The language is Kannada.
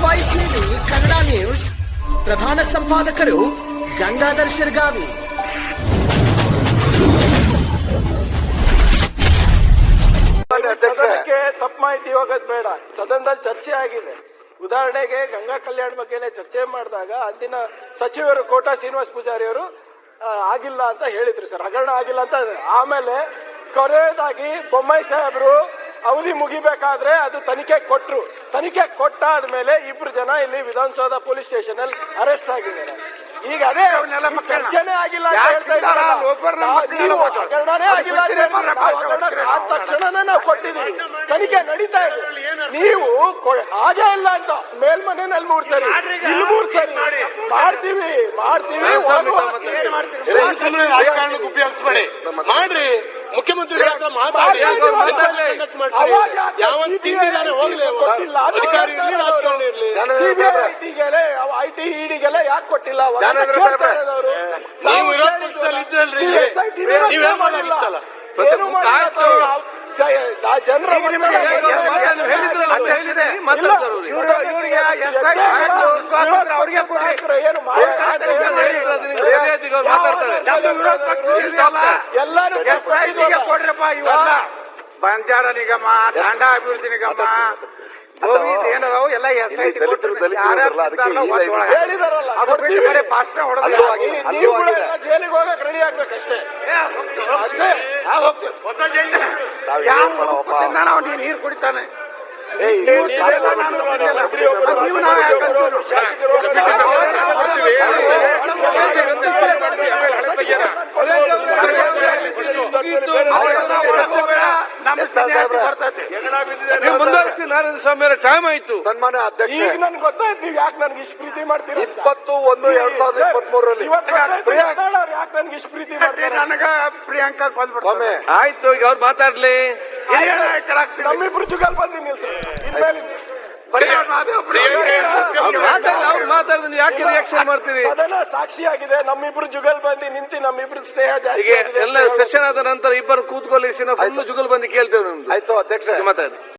ಕನ್ನಡ ನ್ಯೂಸ್ ಪ್ರಧಾನ ಸಂಪಾದಕರು ಗಂಗಾಧರ್ ಶಿರ್ಗಾವಿ. ಸದನಕ್ಕೆ ತಪ್ಪು ಮಾಹಿತಿ ಹೋಗೋದು ಬೇಡ. ಸದನದಲ್ಲಿ ಚರ್ಚೆ ಆಗಿದೆ. ಉದಾಹರಣೆಗೆ ಗಂಗಾ ಕಲ್ಯಾಣ ಬಗ್ಗೆನೇ ಚರ್ಚೆ ಮಾಡಿದಾಗ ಅಂದಿನ ಸಚಿವರು ಕೋಟಾ ಶ್ರೀನಿವಾಸ್ ಪೂಜಾರಿ ಅವರು ಆಗಿಲ್ಲ ಅಂತ ಹೇಳಿದ್ರು ಸರ್. ಹಗರಣ ಆಗಿಲ್ಲ ಅಂತ ಆಮೇಲೆ ಕೊನೆಯದಾಗಿ ಬೊಮ್ಮಾಯಿ ಸಾಹೇಬರು ಅವಧಿ ಮುಗಿಬೇಕಾದ್ರೆ ಅದು ತನಿಖೆ ಕೊಟ್ರು ತನಿಖೆ ಕೊಟ್ಟಾದ್ಮೇಲೆ ಇಬ್ರು ಜನ ಇಲ್ಲಿ ವಿಧಾನಸೌಧ ಪೊಲೀಸ್ ಸ್ಟೇಷನ್ ಅಲ್ಲಿ ಅರೆಸ್ಟ್ ಆಗಿದ್ದಾರೆ ಈಗ ಅದೇ ಚರ್ಚೆನೇ ಆಗಿಲ್ಲ ಆದ ತಕ್ಷಣನೇ ನಾವು ಕೊಟ್ಟಿದ್ದೀವಿ ತನಿಖೆ ನಡೀತಾ ಇದೆ ನೀವು ಕೊ- ಹಾಗೆ ಇಲ್ಲ ಅಂತ ಮೇಲ್ಮನೆಯಲ್ಲಿ ಮೂರ್ ಸರಿ ಇಲ್ಲಿ ಮೂರ್ ಸರಿ ಮಾಡ್ತೀವಿ ಮಾಡ್ತೀವಿ ಮಾಡ್ರಿ CBI ತಿಂದಿದ್ದಾನೆ ಹೋಗ್ಲಿ ಅಧಿಕಾರಿ ಇರ್ಲಿ ರಾಜಕಾರಣ ಇರ್ಲಿ. ಐ ಟಿ ಇಡಿಗೆಲ್ಲ ಯಾಕೆ ಕೊಟ್ಟಿಲ್ಲ. ನೀವು ಇರೋ. ಪಕ್ಷದಲ್ಲಿ ಇದ್ರಲ್ರಿ ನೀವು ಇಲ್ಲಿ. SIT ನೀವ್ ವ್ಯವಸ್ಥೆ ಹೇಳ್ ಏನು ಮಾಡಿಲ್ಲ ತಾವು? ಆ ಜನರ ಅವ್ರಿಗೆ ಸರಿಯಾಗಿ ಅವ್ರು ಮಾತಾಡ್ತಾರೆ. ವಿರೋಧ ಪಕ್ಷ ಎಲ್ಲಾರು ಎಸ್ಐಟಿಗೆ ಕೊಡ್ರಪ್ಪ ಇವೆಲ್ಲ ಬಂಜಾರ ನಿಗಮ ದಾಂಡ ಅಭಿವೃದ್ಧಿ ನಿಗಮ ಏನದಾವು ಎಲ್ಲ ಎಸ್ ಐ. ಬರೀ ಭಾಷಣ ಜೈಲಿಗೆ ಹೋಗಕ್ ರೆಡಿ ಆಗ್ಬೇಕಷ್ಟೇ ಅಷ್ಟೇ. ಯಾವ ನೀರು ಕುಡಿತಾನೆ. ನೀವು ನೀವು ನಾನು ತಿನ್ನಲ್ಲ. ಅದು ನೀವು ನಾವು ಯಾಕೆ ಅಂತೀವಿ? ಮುಂದುವರಿಸಿ ನಾರಾಯಣ ಸ್ವಾಮಿ ಅವರ ಟೈಮ್ ಆಯ್ತು. ಸನ್ಮಾನ ಈಗ ನನ್ಗೆ ಗೊತ್ತಾಯ್ತು ನೀವು ಯಾಕೆ ನನ್ಗೆ ಇಷ್ಟು ಪ್ರೀತಿ ಮಾಡ್ತೀರಿ. ಇಪ್ಪತ್ತು ಒಂದು ಎರಡ್ ಸಾವಿರದ ಇಪ್ಪತ್ತ್ ಮೂರರಲ್ಲಿ ಯಾಕೆ ನನ್ಗೆ ಇಷ್ಟು ಪ್ರೀತಿ ಮಾಡ್ತೀರಿ? ನನಗ ಪ್ರಿಯಾಂಕಾ ಬಂದ್ಬಿಡ್ತಾರೆ ಆಯ್ತು ಈಗ ಅವ್ರು ಮಾತಾಡ್ಲಿ. ಹಿರಿಯ ನಾಯಕರಾಗ್ತೀವಿ. ನಮ್ಮಿಬ್ರು ಜುಗಲ್ ಬಂದಿ ಇನ್ಮೇಲೆ ಮಾತಾಡಿದ್ರೆ ಯಾಕೆ ರಿಯಾಕ್ಷನ್ ಮಾಡ್ತೀರಿ? ಅದನ್ನ ಸಾಕ್ಷಿಯಾಗಿದೆ. ನಮ್ಮಿಬ್ರು ಜುಗಲ್ ಬಂದಿ ನಿಂತು ನಮ್ಮಿಬ್ರು ಸ್ನೇಹ ಜಾಸ್ತಿ ಎಲ್ಲ ಸೆಷನ್ ಆದ ನಂತರ ಇಬ್ಬರು ಕೂತ್ಕೊಳ್ಳಿ ಫುಲ್ ಜುಗಲ್ ಬಂದು ಕೇಳ್ತೇವೆ ಆಯ್ತು ಅಧ್ಯಕ್ಷ ಮಾತಾಡಿ.